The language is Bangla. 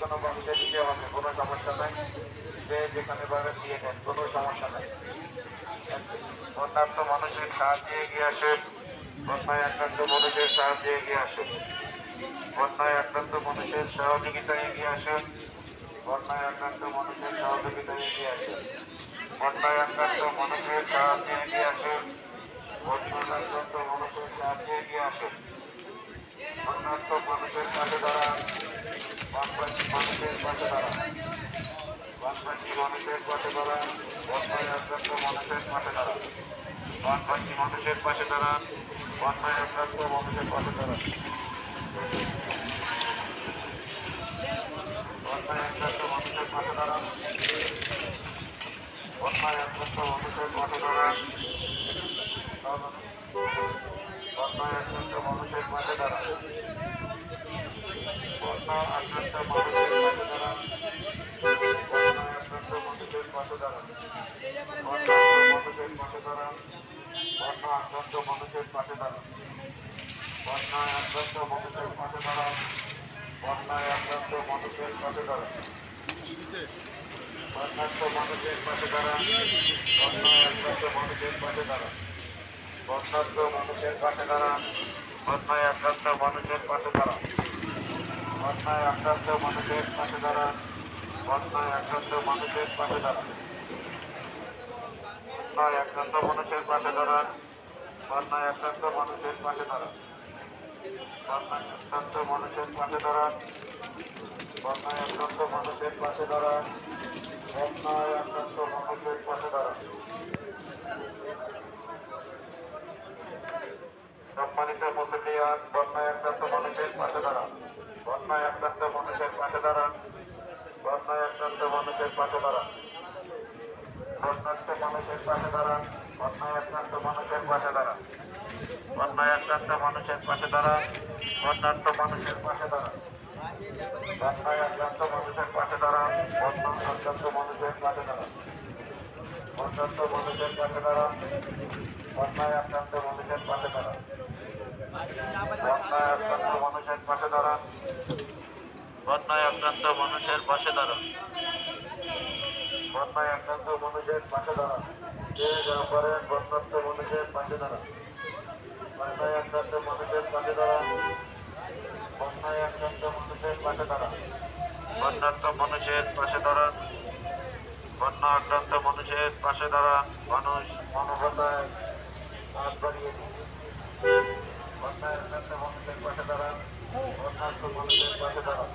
কোনো মানুষের দিতে হবে, কোনো সমস্যা নাই। যে যেখানে পাবেন দিয়ে দেন, কোনো সমস্যা নাই। অন্যান্য মানুষের সাহায্যে এগিয়ে আসে বন্যায় আক্রান্ত মানুষের সাহায্যে এগিয়ে আসে বন্যায় আক্রান্ত মানুষের সহযোগিতায় এগিয়ে আসে বন্যায় আক্রান্ত মানুষের সহযোগিতায় এগিয়ে আসে বন্যায় আক্রান্ত মানুষের সাহায্যে এগিয়ে আসে বন্যায় আক্রান্ত মানুষের সাহায্যে এগিয়ে আসে অন্যান্য মানুষের কাছে দাঁড়ান বানবাসী মানুষের পাশে দাঁড়ান বানবাসী মানুষের পাশে দাঁড়ান বন্যায় আক্রান্ত মানুষের পাশে দাঁড়ান বানবাসী মানুষের পাশে দাঁড়ান বন্যায় আক্রান্ত মানুষের পাশে দাঁড়ান বন্যায় আক্রান্ত মানুষের পাশে দাঁড়ান বন্যায় আক্রান্ত মানুষের পাশে দাঁড়ান বন্যায় আক্রান্ত মানুষের পাশে দাঁড়ান বন্যায় আক্রান্ত মানুষের পাশে দাঁড়ান বন্যায় আক্রান্ত মানুষের পাশে দাঁড়ান বন্যাক্ত মানুষের পাশে দাঁড়ান বন্যায় আক্রান্ত মানুষের পাশে দাঁড়ান বন্যাক্ত মানুষের পাশে দাঁড়ান বন্যায় আক্রান্ত মানুষের পাশে দাঁড়ান বন্যায় আক্রান্ত মানুষের পাশে দাঁড়ান বন্যায় আক্রান্ত মানুষের পাশে দাঁড়ান বন্যায় আক্রান্ত মানুষের পাশে দাঁড়ান বন্যায় আক্রান্ত মানুষের পাশে দাঁড়ান বন্যায় আক্রান্ত মানুষের পাশে দাঁড়ান বন্যায় আক্রান্ত মানুষের পাশে দাঁড়ান বন্যায় আক্রান্ত মানুষের পাশে দাঁড়ান মুসলিয়ান বন্যায় আক্রান্ত মানুষের পাশে দাঁড়ান। বন্যায় আক্রান্ত মানুষের পাশে দাঁড়ান। বন্যায় আক্রান্ত মানুষের পাশে দাঁড়ান। বন্যাক্ত মানুষের পাশে দাঁড়ান। বন্যায় আক্রান্ত মানুষের পাশে দাঁড়ান। বন্যায় আক্রান্ত মানুষের পাশে দাঁড়ান। বন্যার্থ মানুষের পাশে দাঁড়ান। বন্যায় আক্রান্ত মানুষের পাশে দাঁড়ান। বন্যা মানুষের পাশে দাঁড়ান। বন্যার্থ মানুষের পাশে দাঁড়ান বন্যায় আক্রান্ত মানুষের পাশে দাঁড়ান বন্যায় আক্রান্ত মানুষের পাশে দাঁড়ান বন্যায় আক্রান্ত মানুষের পাশে দাঁড়ান বন্যায় আক্রান্ত মানুষের পাশে দাঁড়ান যে যা করেন বন্যার্থ মানুষের পাশে দাঁড়ান বন্যায় আক্রান্ত মানুষের পাশে দাঁড়ান বন্যায় আক্রান্ত মানুষের পাশে দাঁড়ান বন্যার্থ মানুষের পাশে দাঁড়ান বন্যা আক্রান্ত মানুষের পাশে দাঁড়ান মানুষ মানবতায় বন্যায় আক্রান্ত মানুষের পাশে দাঁড়ান বন্যার্থ মানুষের পাশে দাঁড়ান